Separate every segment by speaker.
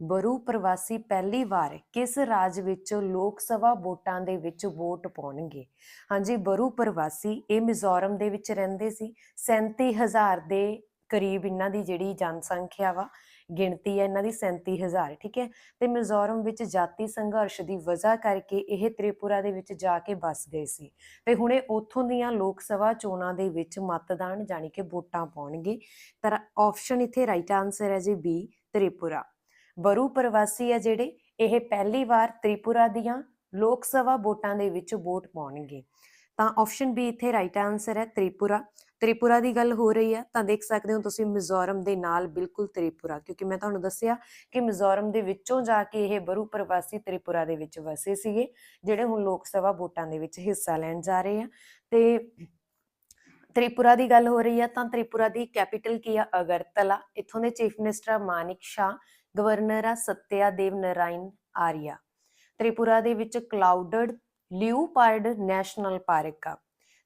Speaker 1: Brew ਪ੍ਰਵਾਸੀ ਪਹਿਲੀ ਵਾਰ ਕਿਸ ਰਾਜ ਵਿੱਚ ਲੋਕ ਸਭਾ ਵੋਟਾਂ ਦੇ ਵਿੱਚ ਵੋਟ ਪਾਉਣਗੇ? ਹਾਂਜੀ, ਬਰੂ ਪ੍ਰਵਾਸੀ ਇਹ ਮਿਜ਼ੋਰਮ ਦੇ ਵਿੱਚ ਰਹਿੰਦੇ ਸੀ। 37000 ਦੇ ਕਰੀਬ ਇਹਨਾਂ ਦੀ ਜਿਹੜੀ ਜਨਸੰਖਿਆ ਵਾ, ਗਿਣਤੀ ਹੈ ਇਹਨਾਂ ਦੀ 37000 ਠੀਕ ਹੈ? ਤੇ ਮਿਜ਼ੋਰਮ ਵਿੱਚ ਜਾਤੀ ਸੰਘਰਸ਼ ਦੀ ਵਜ੍ਹਾ ਕਰਕੇ ਇਹ ਤ੍ਰਿਪੁਰਾ ਦੇ ਵਿੱਚ ਜਾ ਕੇ ਬਸ ਗਏ ਸੀ। ਤੇ ਹੁਣੇ ਉੱਥੋਂ ਦੀਆਂ ਲੋਕ ਸਭਾ ਚੋਣਾਂ ਦੇ ਵਿੱਚ ਮਤਦਾਨ, ਜਾਣੀ ਕਿ ਵੋਟਾਂ ਪਾਉਣਗੇ। ਤਾਂ ਆਪਸ਼ਨ ਇੱਥੇ ਰਾਈਟ ਆਨਸਰ ਹੈ ਜੀ ਬੀ ਤ੍ਰਿਪੁਰਾ। ਬਰੂ ਪ੍ਰਵਾਸੀ ਆ ਜਿਹੜੇ, ਇਹ ਪਹਿਲੀ ਵਾਰ ਤ੍ਰਿਪੁਰਾ ਦੀਆਂ ਲੋਕ ਸਭਾ ਵੋਟਾਂ ਦੇ ਵਿੱਚ ਵੋਟ ਪਾਉਣਗੇ। ਤਾਂ ਆਪਸ਼ਨ ਬੀ ਇੱਥੇ ਰਾਈਟ ਆਨਸਰ ਹੈ ਤ੍ਰਿਪੁਰਾ। ਤ੍ਰਿਪੁਰਾ ਦੀ ਗੱਲ ਹੋ ਰਹੀ ਹੈ, ਤਾਂ ਦੇਖ ਸਕਦੇ ਹੋ ਤੁਸੀਂ ਮਿਜ਼ੋਰਮ ਦੇ ਨਾਲ ਬਿਲਕੁਲ ਤ੍ਰਿਪੁਰਾ, ਕਿਉਂਕਿ ਮੈਂ ਤੁਹਾਨੂੰ ਦੱਸਿਆ ਕਿ ਮਿਜ਼ੋਰਮ ਦੇ ਵਿੱਚੋਂ ਜਾ ਕੇ ਇਹ ਬਰੂ ਪ੍ਰਵਾਸੀ ਤ੍ਰਿਪੁਰਾ ਦੇ ਵਿੱਚ ਵਸੇ ਸੀਗੇ, ਜਿਹੜੇ ਹੁਣ ਲੋਕ ਸਭਾ ਵੋਟਾਂ ਦੇ ਵਿੱਚ ਹਿੱਸਾ ਲੈਣ ਜਾ ਰਹੇ ਆ। ਤੇ ਤ੍ਰਿਪੁਰਾ ਦੀ ਗੱਲ ਹੋ ਰਹੀ ਹੈ, ਤਾਂ ਤ੍ਰਿਪੁਰਾ ਦੀ ਕੈਪੀਟਲ ਕੀ ਆ? ਅਗਰਤਲਾ। ਇੱਥੋਂ ਦੇ chief minister Manik Shah governor ਆ ਸਤਿਆ ਦੇਵ ਨਰਾਇਣ ਆਰੀਆ। ਤ੍ਰਿਪੁਰਾ ਦੇ ਵਿੱਚ ਕਲਾਉਡਡ ਲਿਊਪਾਰਡ ਨੈਸ਼ਨਲ ਪਾਰਕ ਆ।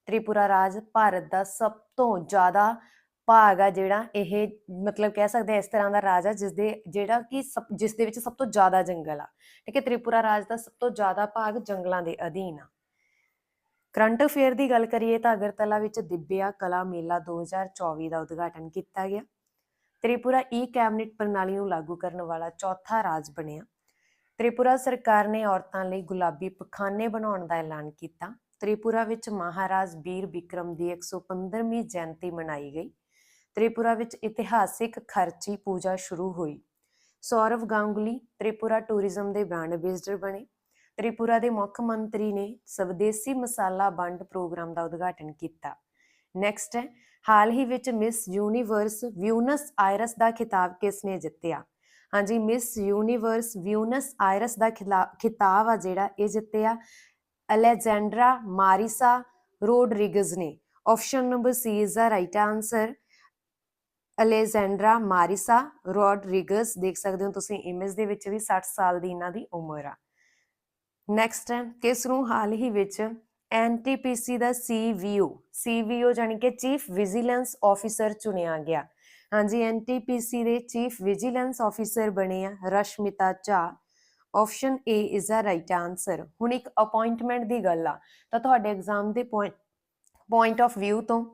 Speaker 1: ਤ੍ਰਿਪੁਰਾ ਰਾਜ ਭਾਰਤ ਦਾ ਸਭ ਤੋਂ ਜ਼ਿਆਦਾ ਭਾਗ ਆ ਜਿਹੜਾ ਇਹ ਮਤਲਬ ਕਹਿ ਸਕਦੇ ਆ ਇਸ ਤਰ੍ਹਾਂ ਦਾ ਰਾਜ ਆ ਜਿਸ ਦੇ ਜਿਹੜਾ ਕਿ ਸਭ- ਜਿਸ ਦੇ ਵਿੱਚ ਸਭ ਤੋਂ ਜ਼ਿਆਦਾ ਜੰਗਲ ਆ। ਠੀਕ ਹੈ, ਤ੍ਰਿਪੁਰਾ ਰਾਜ ਦਾ ਸਭ ਤੋਂ ਜ਼ਿਆਦਾ ਭਾਗ ਜੰਗਲਾਂ ਦੇ ਅਧੀਨ ਆ। ਕਰੰਟ ਅਫੇਅਰ ਦੀ ਗੱਲ ਕਰੀਏ ਤਾਂ ਅਗਰਤਲਾ ਵਿੱਚ ਦਿਵਿਆ ਕਲਾ ਮੇਲਾ 2024 ਦਾ ਉਦਘਾਟਨ ਕੀਤਾ ਗਿਆ। ਤ੍ਰਿਪੁਰਾ ਈ ਕੈਬਨਿਟ ਪ੍ਰਣਾਲੀ ਨੂੰ ਲਾਗੂ ਕਰਨ ਵਾਲਾ ਚੌਥਾ ਰਾਜ ਬਣਿਆ। ਤ੍ਰਿਪੁਰਾ ਸਰਕਾਰ ਨੇ ਔਰਤਾਂ ਲਈ ਗੁਲਾਬੀ ਪਖਾਨੇ ਬਣਾਉਣ ਦਾ ਐਲਾਨ ਕੀਤਾ। ਤ੍ਰਿਪੁਰਾ ਵਿੱਚ ਮਹਾਰਾਜ ਬੀਰ ਬਿਕਰਮ ਦੀ 115ਵੀਂ ਜਯੰਤੀ ਮਨਾਈ ਗਈ। ਤ੍ਰਿਪੁਰਾ ਵਿੱਚ ਇਤਿਹਾਸਿਕ ਖਰਚੀ ਪੂਜਾ ਸ਼ੁਰੂ ਹੋਈ। ਸੌਰਵ ਗਾਂਗੁਲੀ ਤ੍ਰਿਪੁਰਾ ਟੂਰਿਜ਼ਮ ਦੇ ਬ੍ਰਾਂਡ ਐਂਬੈਸਡਰ ਬਣੇ। ਤ੍ਰਿਪੁਰਾ ਦੇ ਮੁੱਖ ਮੰਤਰੀ ਨੇ ਸਵਦੇਸੀ ਮਸਾਲਾ ਵੰਡ ਪ੍ਰੋਗਰਾਮ ਦਾ ਉਦਘਾਟਨ ਕੀਤਾ। ਨੈਕਸਟ ਹੈ ਹਾਲ ਹੀ ਵਿੱਚ ਮਿਸ ਯੂਨੀਵਰਸ ਵਿਊਨਸ ਆਇਰਸ ਦਾ ਖਿਤਾਬ ਕਿਸ ਨੇ ਜਿੱਤਿਆ? ਹਾਂਜੀ, ਮਿਸ ਯੂਨੀਵਰਸ ਵਿਊਨਸ ਆਇਰਸ ਦਾ ਖਿਤਾਬ ਆ ਜਿਹੜਾ ਇਹ ਜਿੱਤਿਆ ਅਲੈਗਜ਼ੈਂਡਰਾ ਮਾਰਿਸਾ ਰੋਡਰਿਗਜ਼ ਨੇ। Option number C is the right answer Alexandra Marisa Rodriguez. ਦੇਖ ਸਕਦੇ ਹੋ ਤੁਸੀਂ ਇਮੇਜ ਦੇ ਵਿੱਚ ਵੀ 60 ਸਾਲ ਦੀ ਇਹਨਾਂ ਦੀ ਉਮਰ ਆ। ਨੈਕਸਟ ਹੈ, ਕਿਸ ਨੂੰ ਹਾਲ ਹੀ ਵਿੱਚ ਐਨਟੀਪੀਸੀ ਦਾ ਸੀਵੀਓ ਸੀਵੀਓ ਜਾਨੀ ਕਿ ਚੀਫ ਵਿਜੀਲੈਂਸ ਆਫੀਸਰ ਚੁਣਿਆ ਗਿਆ। ਹਾਂਜੀ, ਐਨਟੀਪੀਸੀ ਦੇ ਚੀਫ ਵਿਜੀਲੈਂਸ ਆਫੀਸਰ ਬਣੇ ਆ Rashmita Jha. Option A is the right answer ਹੁਣ ਇੱਕ ਅਪਾਇੰਟਮੈਂਟ ਦੀ ਗੱਲ ਆ। ਤਾਂ ਤੁਹਾਡੇ ਐਗਜ਼ਾਮ ਦੇ ਪੁਆਇੰਟ ਪੁਆਇੰਟ ਆਫ ਵਿਊ ਤੋਂ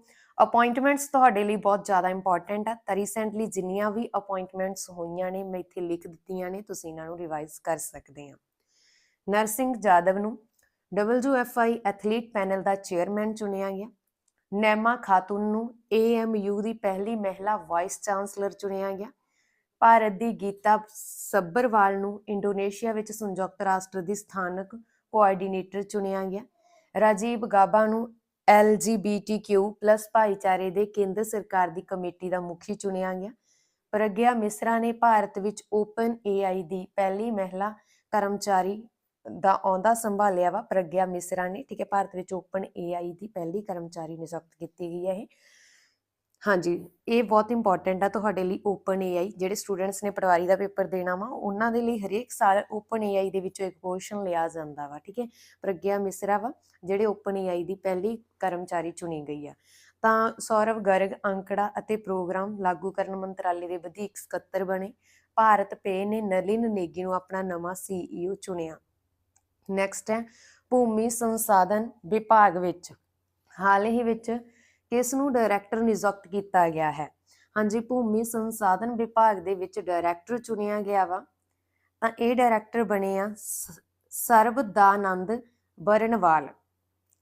Speaker 1: ਅਪਾਇੰਟਮੈਂਟਸ ਤੁਹਾਡੇ ਲਈ ਬਹੁਤ ਜ਼ਿਆਦਾ ਇੰਪੋਰਟੈਂਟ ਆ। ਤਾਂ ਰੀਸੈਂਟਲੀ ਜਿੰਨੀਆਂ ਵੀ ਅਪਾਇੰਟਮੈਂਟਸ ਹੋਈਆਂ ਨੇ, ਮੈਂ ਇੱਥੇ ਲਿਖ ਦਿੱਤੀਆਂ ਨੇ, ਤੁਸੀਂ ਇਹਨਾਂ ਨੂੰ ਰਿਵਾਈਜ਼ ਕਰ ਸਕਦੇ ਆ। ਨਰਸਿੰਘ ਜਾਦਵ ਨੂੰ WFI ਐਥਲੀਟ ਪੈਨਲ ਦਾ ਚੇਅਰਮੈਨ ਚੁਣਿਆ ਗਿਆ। ਨੈਮਾ ਖਾਤੂਨ ਨੂੰ AMU ਦੀ ਪਹਿਲੀ ਮਹਿਲਾ ਵਾਈਸ ਚਾਂਸਲਰ ਚੁਣਿਆ ਗਿਆ। ਭਾਰਤ ਦੀ ਗੀਤਾ ਸੱਬਰਵਾਲ ਨੂੰ ਇੰਡੋਨੇਸ਼ੀਆ ਵਿੱਚ ਸੰਯੁਕਤ ਰਾਸ਼ਟਰ ਦੀ ਸਥਾਨਕ ਕੋਆਰਡੀਨੇਟਰ ਚੁਣਿਆ ਗਿਆ। ਰਾਜੀਵ ਗਾਬਾ ਨੂੰ LGBTQ+ ਭਾਈਚਾਰੇ ਦੇ ਕੇਂਦਰ ਸਰਕਾਰ ਦੀ ਕਮੇਟੀ ਦਾ ਮੁਖੀ ਚੁਣਿਆ ਗਿਆ। ਪ੍ਰਗਿਆ ਮਿਸਰਾ ਨੇ ਭਾਰਤ ਵਿੱਚ ਓਪਨ AI ਦੀ ਪਹਿਲੀ ਮਹਿਲਾ ਕਰਮਚਾਰੀ ਦਾ ਆਉਂਦਾ ਸੰਭਾਲਿਆ ਵਾ ਪ੍ਰਗਿਆ ਮਿਸਰਾ ਨੇ, ਠੀਕ ਹੈ, ਭਾਰਤ ਵਿੱਚ ਓਪਨ AI ਦੀ ਪਹਿਲੀ ਕਰਮਚਾਰੀ ਨਿਯੁਕਤ ਕੀਤੀ ਗਈ ਹੈ ਇਹ। ਹਾਂਜੀ, ਇਹ ਬਹੁਤ ਇੰਪੋਰਟੈਂਟ ਆ ਤੁਹਾਡੇ ਲਈ ਓਪਨ AI ਜਿਹੜੇ ਸਟੂਡੈਂਟਸ ਨੇ ਪਟਵਾਰੀ ਦਾ ਪੇਪਰ ਦੇਣਾ ਵਾ, ਉਹਨਾਂ ਦੇ ਲਈ ਹਰੇਕ ਸਾਲ ਓਪਨ AI ਦੇ ਵਿੱਚੋਂ ਇੱਕ ਪੋਰਸ਼ਨ ਲਿਆ ਜਾਂਦਾ ਵਾ, ਠੀਕ ਹੈ, ਪ੍ਰਗਿਆ ਮਿਸਰਾ ਵਾ, ਜਿਹੜੇ ਓਪਨ AI ਦੀ ਪਹਿਲੀ ਕਰਮਚਾਰੀ ਚੁਣੀ ਗਈ ਆ। ਤਾਂ ਸੌਰਵ ਗਰਗ, ਅੰਕੜਾ ਅਤੇ ਪ੍ਰੋਗਰਾਮ ਲਾਗੂ ਕਰਨ ਮੰਤਰਾਲੇ ਦੇ ਵਧੀਕ ਸਕੱਤਰ ਬਣੇ। ਭਾਰਤ ਪੇ ਨੇ ਨਲਿਨ ਨੇਗੀ ਨੂੰ ਆਪਣਾ ਨਵਾਂ CEO ਚੁਣਿਆ। ਨੈਕਸਟ ਹੈ, ਭੂਮੀ ਸੰਸਾਧਨ ਵਿਭਾਗ ਵਿੱਚ। ਹਾਲ ਹੀ ਵਿੱਚ ਕਿਸ ਨੂੰ ਡਾਇਰੈਕਟਰ ਨਿਯੁਕਤ ਕੀਤਾ ਗਿਆ ਹੈ? ਹਾਂਜੀ, ਭੂਮੀ ਸੰਸਾਧਨ ਵਿਭਾਗ ਦੇ ਵਿੱਚ ਡਾਇਰੈਕਟਰ ਚੁਣਿਆ ਗਿਆ ਵਾ। ਤਾਂ ਇਹ ਡਾਇਰੈਕਟਰ ਬਣੇ ਆ ਸ- ਸਰਬਦਾਨੰਦ ਬਰਨਵਾਲ।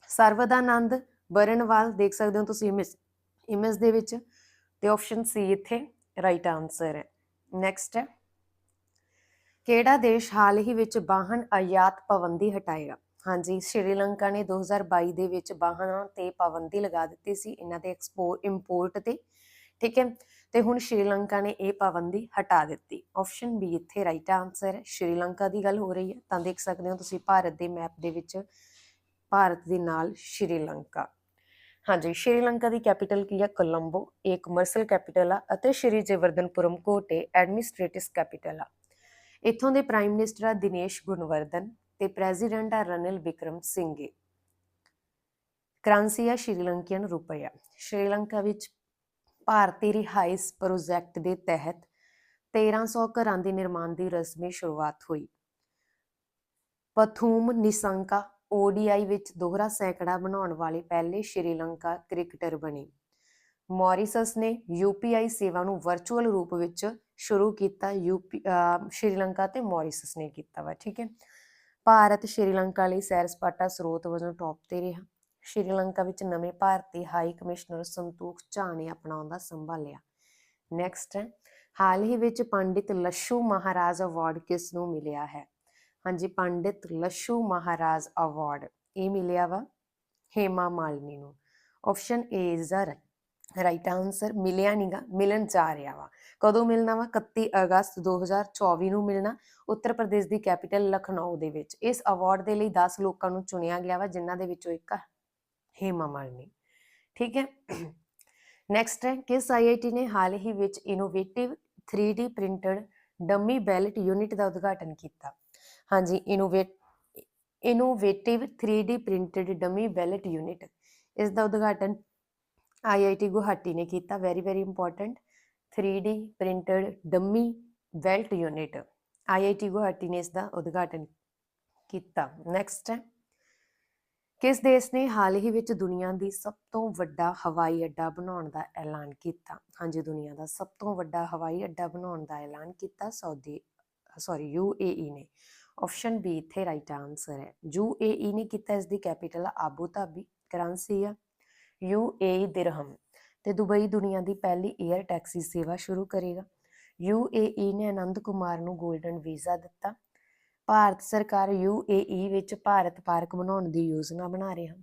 Speaker 1: ਸਰਬਦਾਨੰਦ ਬਰਨਵਾਲ, ਦੇਖ ਸਕਦੇ ਹੋ ਤੁਸੀਂ ਇਮੇਜ ਦੇ ਵਿੱਚ ਤੇ ਆਪਸ਼ਨ ਸੀ ਇੱਥੇ ਰਾਈਟ ਆਨਸਰ ਹੈ। ਨੈਕਸਟ ਹੈ ਕਿਹੜਾ ਦੇਸ਼ ਹਾਲ ਹੀ ਵਿੱਚ ਵਾਹਨ ਆਯਾਤ ਪਾਬੰਦੀ ਹਟਾਏਗਾ? ਹਾਂਜੀ ਸ਼੍ਰੀਲੰਕਾ ਨੇ 2022 ਦੇ ਵਿੱਚ ਵਾਹਨਾਂ ਤੇ ਪਾਬੰਦੀ ਲਗਾ ਦਿੱਤੀ ਸੀ, ਇਹਨਾਂ ਦੇ ਐਕਸਪੋਰਟ ਇੰਪੋਰਟ ਤੇ, ਠੀਕ ਹੈ? ਤੇ ਹੁਣ ਸ਼੍ਰੀਲੰਕਾ ਨੇ ਇਹ ਪਾਬੰਦੀ ਹਟਾ ਦਿੱਤੀ। ਆਪਸ਼ਨ ਬੀ ਇੱਥੇ ਰਾਈਟ ਆਨਸਰ ਹੈ। ਸ਼੍ਰੀਲੰਕਾ ਦੀ ਗੱਲ ਹੋ ਰਹੀ ਹੈ, ਤਾਂ ਦੇਖ ਸਕਦੇ ਹੋ ਤੁਸੀਂ ਭਾਰਤ ਦੇ ਮੈਪ ਦੇ ਵਿੱਚ, ਭਾਰਤ ਦੇ ਨਾਲ ਸ਼੍ਰੀਲੰਕਾ ਹਾਂਜੀ ਸ਼੍ਰੀਲੰਕਾ ਦੀ ਕੈਪੀਟਲ ਕੀ ਹੈ? ਕੋਲੰਬੋ ਇਹ ਕਮਰਸ਼ੀਅਲ ਕੈਪੀਟਲ ਆ, ਅਤੇ ਸ਼੍ਰੀ ਜੈਵਰਧਨਪੁਰਮ ਕੋਟੇ ਐਡਮਿਨਿਸਟ੍ਰੇਟਿਵ ਕੈਪੀਟਲ ਆ। ਇੱਥੋਂ ਦੇ ਪ੍ਰਾਈਮ ਮਿਨਿਸਟਰ ਆ ਦਿਨੇਸ਼ ਗੁਣਵਰਧਨ ਤੇ ਪ੍ਰੈਜ਼ੀਡੈਂਟ ਆ ਰਨਿਲ ਵਿਕਰਮ ਸਿੰਘੇ ਕਰੰਸੀ ਆ ਸ਼੍ਰੀਲੰਕੀਅਨ ਰੁਪਇਆ ਸ਼੍ਰੀਲੰਕਾ ਵਿੱਚ ਭਾਰਤੀ ਰਿਹਾਇਸ਼ ਪ੍ਰੋਜੈਕਟ ਦੇ ਤਹਿਤ 1300 ਘਰਾਂ ਦੇ ਨਿਰਮਾਣ ਦੀ ਰਸਮੀ ਸ਼ੁਰੂਆਤ ਹੋਈ। ਪਥੂਮ, ਨਿਸੰਕਾ ODI ਵਿੱਚ ਦੋਹਰਾ ਸੈਂਕੜਾ ਬਣਾਉਣ ਵਾਲੇ ਪਹਿਲੇ ਸ਼੍ਰੀਲੰਕਾ ਕ੍ਰਿਕਟਰ ਬਣੇ। ਮੌਰੀਸਸ ਨੇ UPI ਸੇਵਾ ਨੂੰ ਵਰਚੁਅਲ ਰੂਪ ਵਿੱਚ ਸ਼ੁਰੂ ਕੀਤਾ ਯੂਪੀ ਸ਼੍ਰੀਲੰਕਾ ਤੇ ਮੌਰੀਸਸ ਨੇ ਕੀਤਾ ਵਾ, ਠੀਕ ਹੈ। ਭਾਰਤ ਸ਼੍ਰੀਲੰਕਾ ਲਈ ਸੈਰ ਸਪਾਟਾ ਸਰੋਤ ਵਜੋਂ ਟੌਪ ਤੇ ਰਿਹਾ। ਸ਼੍ਰੀਲੰਕਾ ਵਿੱਚ ਨਵੇਂ ਭਾਰਤੀ ਹਾਈ ਕਮਿਸ਼ਨਰ ਸੰਤੋਖ ਝਾ ਨੇ ਆਪਣਾ ਅਹੁਦਾ ਸੰਭਾਲਿਆ। ਨੈਕਸਟ ਹੈ, ਹਾਲ ਹੀ ਵਿੱਚ ਪੰਡਿਤ ਲੱਸ਼ੂ ਮਹਾਰਾਜ ਅਵਾਰਡ ਕਿਸ ਨੂੰ ਮਿਲਿਆ ਹੈ? ਹਾਂਜੀ, ਪੰਡਿਤ ਲੱਸ਼ੂ ਮਹਾਰਾਜ ਅਵਾਰਡ ਇਹ ਮਿਲਿਆ ਵਾ ਹੇਮਾ ਮਾਲਨੀ ਨੂੰ। Option A is the right answer ਮਿਲਿਆ ਨਹੀਂਗਾ ਮਿਲਣ ਜਾ ਰਿਹਾ ਵਾ। ਕਦੋਂ ਮਿਲਣਾ ਵਾ? 31 ਅਗਸਤ 2024 ਨੂੰ ਮਿਲਣਾ ਉੱਤਰ ਪ੍ਰਦੇਸ਼ ਦੀ ਕੈਪੀਟਲ ਲਖਨਊ ਦੇ ਵਿੱਚ। ਇਸ ਅਵਾਰਡ ਦੇ ਲਈ 10 ਲੋਕਾਂ ਨੂੰ ਚੁਣਿਆ ਗਿਆ ਵਾ, ਜਿਨ੍ਹਾਂ ਦੇ ਵਿੱਚੋਂ ਇੱਕ ਹੇਮਾ ਮਾਲਿਨੀ। ਠੀਕ ਹੈ? ਨੈਕਸਟ ਹੈ, ਕਿਸ ਆਈਆਈਟੀ ਨੇ ਹਾਲ ਹੀ ਵਿੱਚ innovative 3D printed dummy belt unit ਦਾ ਉਦਘਾਟਨ ਕੀਤਾ? ਹਾਂਜੀ innovate innovative 3D printed dummy belt unit ਇਸ ਦਾ ਉਦਘਾਟਨ ਆਈਆਈਟੀ ਗੁਹਾਟੀ ਨੇ ਕੀਤਾ very very important 3D printed dummy belt unit IIT Guwahati ਨੇ ਇਸ ਦਾ ਉਦਘਾਟਨ ਕੀਤਾ। ਨੈਕਸਟ ਹੈ ਕਿਸ ਦੇਸ਼ ਨੇ ਹਾਲ ਹੀ ਵਿੱਚ ਦੁਨੀਆ ਦੀ ਸਭ ਤੋਂ ਵੱਡਾ ਹਵਾਈ ਅੱਡਾ ਬਣਾਉਣ ਦਾ ਐਲਾਨ ਕੀਤਾ? ਹਾਂਜੀ, ਦੁਨੀਆ ਦਾ ਸਭ ਤੋਂ ਵੱਡਾ ਹਵਾਈ ਅੱਡਾ ਬਣਾਉਣ ਦਾ ਐਲਾਨ ਕੀਤਾ ਸਾਊਦੀ ਸੌਰੀ ਯੂਏਈ ਨੇ। ਆਪਸ਼ਨ ਬੀ ਇੱਥੇ ਰਾਈਟ ਆਨਸਰ ਹੈ। ਯੂਏਈ ਨੇ ਕੀਤਾ ਇਸ ਦੀ ਕੈਪੀਟਲ ਆਬੂ ਧਾਬੀ ਕਰੰਸੀ ਆ। UAE dirham. ਤੇ ਦੁਬਈ ਦੁਨੀਆ ਦੀ ਪਹਿਲੀ 에ਅਰ ਟੈਕਸੀ ਸੇਵਾ ਸ਼ੁਰੂ ਕਰੇਗਾ। ਯੂਏਈ ਨੇ ਆਨੰਦ ਕੁਮਾਰ ਨੂੰ 골ਡਨ ਵੀਜ਼ਾ ਦਿੱਤਾ। ਭਾਰਤ ਸਰਕਾਰ ਯੂਏਈ ਵਿੱਚ ਭਾਰਤ ਪਾਰਕ ਬਣਾਉਣ ਦੀ ਯੋਜਨਾ ਬਣਾ ਰਹੀ ਹੈ।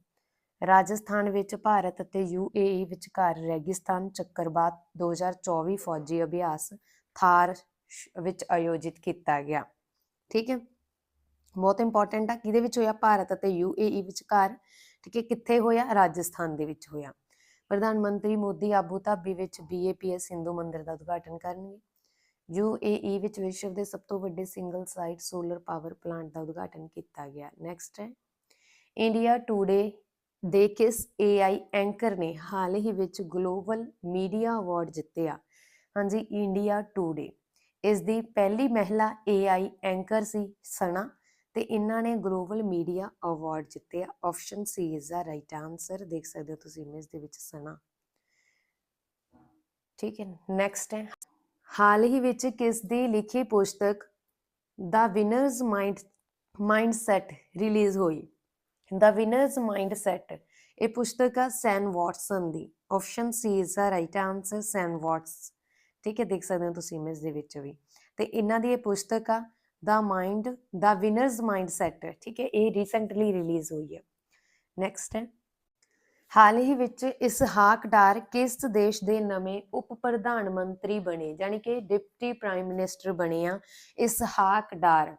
Speaker 1: ਰਾਜਸਥਾਨ ਵਿੱਚ ਭਾਰਤ ਅਤੇ ਯੂਏਈ ਵਿਚਕਾਰ ਰੇਗਿਸਤਾਨ ਚੱਕਰਵਾਤ 2024 ਫੌਜੀ ਅਭਿਆਸ ਥਾਰ ਵਿੱਚ ਆਯੋਜਿਤ ਕੀਤਾ ਗਿਆ। ਠੀਕ ਹੈ? ਬਹੁਤ ਇੰਪੋਰਟੈਂਟ ਆ। ਕਿਹਦੇ ਵਿੱਚ ਹੋਇਆ? ਭਾਰਤ ਅਤੇ ਯੂਏਈ ਵਿਚਕਾਰ ਠੀਕ ਹੈ ਕਿੱਥੇ ਹੋਇਆ? ਰਾਜਸਥਾਨ ਦੇ ਵਿੱਚ ਹੋਇਆ। ਪ੍ਰਧਾਨ ਮੰਤਰੀ ਮੋਦੀ ਆਬੂ ਧਾਬੀ ਵਿੱਚ ਬੀਏਪੀਐਸ ਹਿੰਦੂ ਮੰਦਿਰ ਦਾ ਉਦਘਾਟਨ ਕਰਨਗੇ। ਯੂਏਈ ਵਿੱਚ ਵਿਸ਼ਵ ਦੇ ਸਭ ਤੋਂ ਵੱਡੇ single site solar power plant ਦਾ ਉਦਘਾਟਨ ਕੀਤਾ ਗਿਆ। ਨੈਕਸਟ ਹੈ। ਇੰਡੀਆ ਟੂਡੇ ਦੇ ਕਿਸ AI ਐਂਕਰ ਨੇ ਹਾਲ ਹੀ ਵਿੱਚ ਗਲੋਬਲ ਮੀਡੀਆ ਅਵਾਰਡ ਜਿੱਤਿਆ? ਹਾਂਜੀ ਇੰਡੀਆ ਟੂਡੇ ਇਸ ਦੀ ਪਹਿਲੀ ਮਹਿਲਾ AI ਐਂਕਰ ਸੀ ਸਣਾ ਤੇ ਇਹਨਾਂ ਨੇ ਗਲੋਬਲ ਮੀਡੀਆ ਅਵਾਰਡ ਜਿੱਤਿਆ option C is the right answer ਦੇਖ ਸਕਦੇ ਹੋ ਤੁਸੀਂ ਇਮੇਜ ਦੇ ਵਿੱਚ ਸਣਾ ਠੀਕ ਹੈ ਨੈਕਸਟ ਹੈ। ਹਾਲ ਹੀ ਵਿੱਚ ਕਿਸ ਦੀ ਲਿਖੀ ਪੁਸਤਕ the winners mind mindset release ਹੋਈ? ਦਾ ਵਿਨਰਸ ਮਾਈਂਡਸੈਟ ਇਹ ਪੁਸਤਕ ਆ ਸੈਨ Watson the. Option C is the right answer San Watts ਠੀਕ ਹੈ, ਦੇਖ ਸਕਦੇ ਹੋ ਤੁਸੀਂ ਇਮੇਜ ਦੇ ਵਿੱਚ ਵੀ। ਤੇ ਇਹਨਾਂ ਦੀ ਇਹ ਪੁਸਤਕ ਆ the mind the winners mindset ਠੀਕ ਹੈ, ਇਹ ਰੀਸੈਂਟਲੀ ਰਿਲੀਜ਼ ਹੋਈ ਹੈ। ਨੈਕਸਟ ਹੈ। ਹਾਲ ਹੀ ਵਿੱਚ ਇਸਹਾਕ ਡਾਰ ਕਿਸ ਦੇਸ਼ ਦੇ ਨਵੇਂ ਉਪ ਪ੍ਰਧਾਨ ਮੰਤਰੀ ਬਣੇ ਯਾਨੀ ਕਿ ਡਿਪਟੀ ਪ੍ਰਾਈਮ ਮਿਨਿਸਟਰ ਬਣੇ ਆ ਇਸਹਾਕ ਡਾਰ।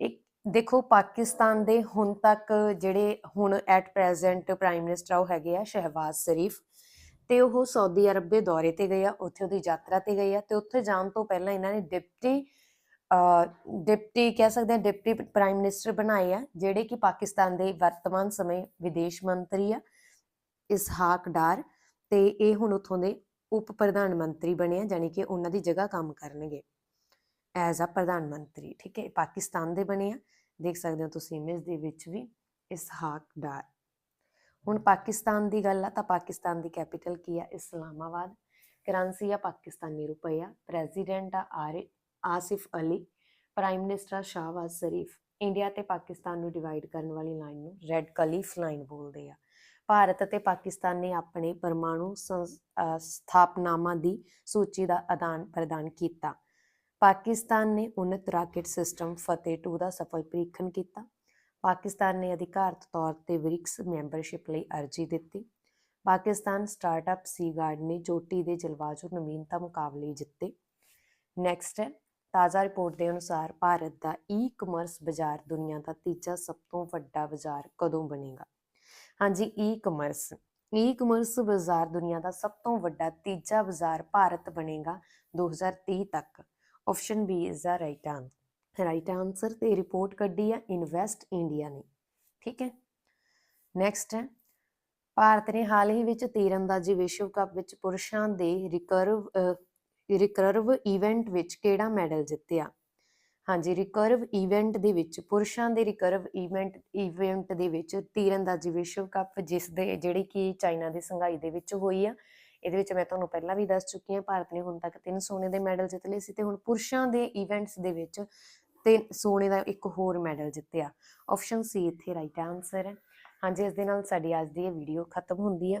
Speaker 1: ਇੱਕ, ਦੇਖੋ ਪਾਕਿਸਤਾਨ ਦੇ ਹੁਣ ਤੱਕ ਜਿਹੜੇ ਹੁਣ ਐਟ ਪ੍ਰੈਜ਼ੈਂਟ ਪ੍ਰਾਈਮ ਮਿਨਿਸਟਰ ਉਹ ਹੈਗੇ ਆ ਸ਼ਹਿਬਾਜ਼ ਸ਼ਰੀਫ। ਤੇ ਉਹ ਸਾਊਦੀ ਅਰਬ ਦੇ ਦੌਰੇ ਤੇ ਗਏ ਆ, ਉੱਥੇ ਉਹਦੀ ਯਾਤਰਾ ਤੇ ਗਏ ਆ, ਤੇ ਉੱਥੇ ਜਾਣ ਤੋਂ ਪਹਿਲਾਂ ਇਹਨਾਂ ਨੇ ਡਿਪਟੀ ਡਿਪਟੀ ਕਹਿ ਸਕਦੇ ਹਾਂ, ਡਿਪਟੀ ਪ੍ਰਾਈਮ ਮਿਨਿਸਟਰ ਬਣਾਏ ਆ, ਜਿਹੜੇ ਕਿ ਪਾਕਿਸਤਾਨ ਦੇ ਵਰਤਮਾਨ ਸਮੇਂ ਵਿਦੇਸ਼ ਮੰਤਰੀ ਆ, ਇਸਹਾਕ ਡਾਰ, ਤੇ ਇਹ ਹੁਣ ਉਥੋਂ ਦੇ ਉਪ ਪ੍ਰਧਾਨ ਮੰਤਰੀ ਬਣੇ ਆ ਯਾਨੀ ਕਿ ਉਹਨਾਂ ਦੀ ਜਗ੍ਹਾ ਕੰਮ ਕਰਨਗੇ, ਐਜ਼ ਅ ਪ੍ਰਧਾਨ ਮੰਤਰੀ, ਠੀਕ ਹੈ ਪਾਕਿਸਤਾਨ ਦੇ ਬਣੇ ਆ, ਦੇਖ ਸਕਦੇ ਹੋ ਤੁਸੀਂ ਇਮੇਜ ਦੇ ਵਿੱਚ ਵੀ, ਇਸਹਾਕ ਡਾਰ। ਹੁਣ ਪਾਕਿਸਤਾਨ ਦੀ ਗੱਲ ਆ, ਤਾਂ ਪਾਕਿਸਤਾਨ ਦੀ ਕੈਪੀਟਲ ਕੀ ਆ? ਇਸਲਾਮਾਬਾਦ ਕਰੰਸੀ ਆ, ਪਾਕਿਸਤਾਨੀ ਰੁਪਈਆ ਪ੍ਰੈਜ਼ੀਡੈਂਟ ਆ ਆਰਿ ਆਸਿਫ ਅਲੀ ਪ੍ਰਾਈਮ ਮਿਨਿਸਟਰ ਆ ਸ਼ਾਹਬਾਜ਼ ਸ਼ਰੀਫ ਇੰਡੀਆ ਤੇ ਪਾਕਿਸਤਾਨ ਨੂੰ ਡਿਵਾਈਡ ਕਰਨ ਵਾਲੀ ਲਾਈਨ ਨੂੰ ਰੈੱਡ ਕਲੀਫ ਲਾਈਨ ਬੋਲਦੇ ਆ। ਭਾਰਤ ਅਤੇ ਪਾਕਿਸਤਾਨ ਨੇ ਆਪਣੇ ਪਰਮਾਣੂ ਸੰਸ- ਸਥਾਪਨਾਵਾਂ ਦੀ ਸੂਚੀ ਦਾ ਆਦਾਨ ਪ੍ਰਦਾਨ ਕੀਤਾ। ਪਾਕਿਸਤਾਨ ਨੇ ਉਨਤ ਰਾਕੇਟ ਸਿਸਟਮ ਫਤਿਹ 2 ਦਾ ਸਫਲ ਪ੍ਰੀਖਣ ਕੀਤਾ। ਪਾਕਿਸਤਾਨ ਨੇ ਅਧਿਕਾਰਤ ਤੌਰ ਤੇ ਬ੍ਰਿਕਸ ਮੈਂਬਰਸ਼ਿਪ ਲਈ ਅਰਜ਼ੀ ਦਿੱਤੀ। ਪਾਕਿਸਤਾਨ ਸਟਾਰਟਅਪ ਸੀ ਗਾਰਡ ਨੇ ਚੋਟੀ ਦੇ ਜਲਵਾਯੂ ਨਵੀਨਤਾ ਮੁਕਾਬਲੇ ਜਿੱਤੇ। ਨੈਕਸਟ ਹੈ ਤਾਜ਼ਾ ਰਿਪੋਰਟ ਦੇ ਅਨੁਸਾਰ ਭਾਰਤ ਦਾ ਈ-ਕਮਰਸ ਬਾਜ਼ਾਰ ਦੁਨੀਆ ਦਾ ਤੀਜਾ ਸਭ ਤੋਂ ਵੱਡਾ ਬਾਜ਼ਾਰ ਕਦੋਂ ਬਣੇਗਾ? ਹਾਂਜੀ, ਈ-ਕਮਰਸ। ਈ-ਕਮਰਸ ਬਾਜ਼ਾਰ ਦੁਨੀਆ ਦਾ ਸਭ ਤੋਂ ਵੱਡਾ ਤੀਜਾ ਬਾਜ਼ਾਰ ਭਾਰਤ ਬਣੇਗਾ 2030 ਤੱਕ। Option B is the right answer right answer ਤੇ ਰਿਪੋਰਟ ਕੱਢੀ ਆ ਇਨਵੈਸਟ ਇੰਡੀਆ ਨੇ। ਠੀਕ ਹੈ? ਨੈਕਸਟ ਹੈ। ਭਾਰਤ ਨੇ ਹਾਲ ਹੀ ਵਿੱਚ ਤੀਰਅੰਦਾਜ਼ੀ ਵਿਸ਼ਵ ਕੱਪ ਵਿੱਚ ਪੁਰਸ਼ਾਂ ਦੇ ਰਿਕਰਵ ਰਿਕਰਵ ਇਵੈਂਟ ਵਿੱਚ ਕਿਹੜਾ ਮੈਡਲ ਜਿੱਤਿਆ? ਹਾਂਜੀ ਰਿਕਰਵ ਇਵੈਂਟ ਦੇ ਵਿੱਚ, ਪੁਰਸ਼ਾਂ ਦੇ ਰਿਕਰਵ ਇਵੈਂਟ ਇਵੈਂਟ ਦੇ ਵਿੱਚ ਤੀਰਅੰਦਾਜ਼ੀ ਵਿਸ਼ਵ ਕੱਪ, ਜਿਸ ਦੇ ਜਿਹੜੀ ਕਿ ਚਾਈਨਾ ਦੀ ਸੰਘਾਈ ਦੇ ਵਿੱਚ ਹੋਈ ਆ, ਇਹਦੇ ਵਿੱਚ ਮੈਂ ਤੁਹਾਨੂੰ ਪਹਿਲਾਂ ਵੀ ਦੱਸ ਚੁੱਕੀ ਹਾਂ, ਭਾਰਤ ਨੇ ਹੁਣ ਤੱਕ ਤਿੰਨ ਸੋਨੇ ਦੇ ਮੈਡਲ ਜਿੱਤ ਲਏ ਸੀ ਤੇ ਹੁਣ ਪੁਰਸ਼ਾਂ ਦੇ ਇਵੈਂਟਸ ਦੇ ਵਿੱਚ ਤੇ ਸੋਨੇ ਦਾ ਇੱਕ ਹੋਰ ਮੈਡਲ ਜਿੱਤਿਆ। ਆਪਸ਼ਨ ਸੀ ਇੱਥੇ ਰਾਈਟ ਆਨਸਰ ਹੈ। ਹਾਂਜੀ, ਇਸ ਦੇ ਨਾਲ ਸਾਡੀ ਅੱਜ ਦੀ ਇਹ ਵੀਡੀਓ ਖਤਮ ਹੁੰਦੀ ਹੈ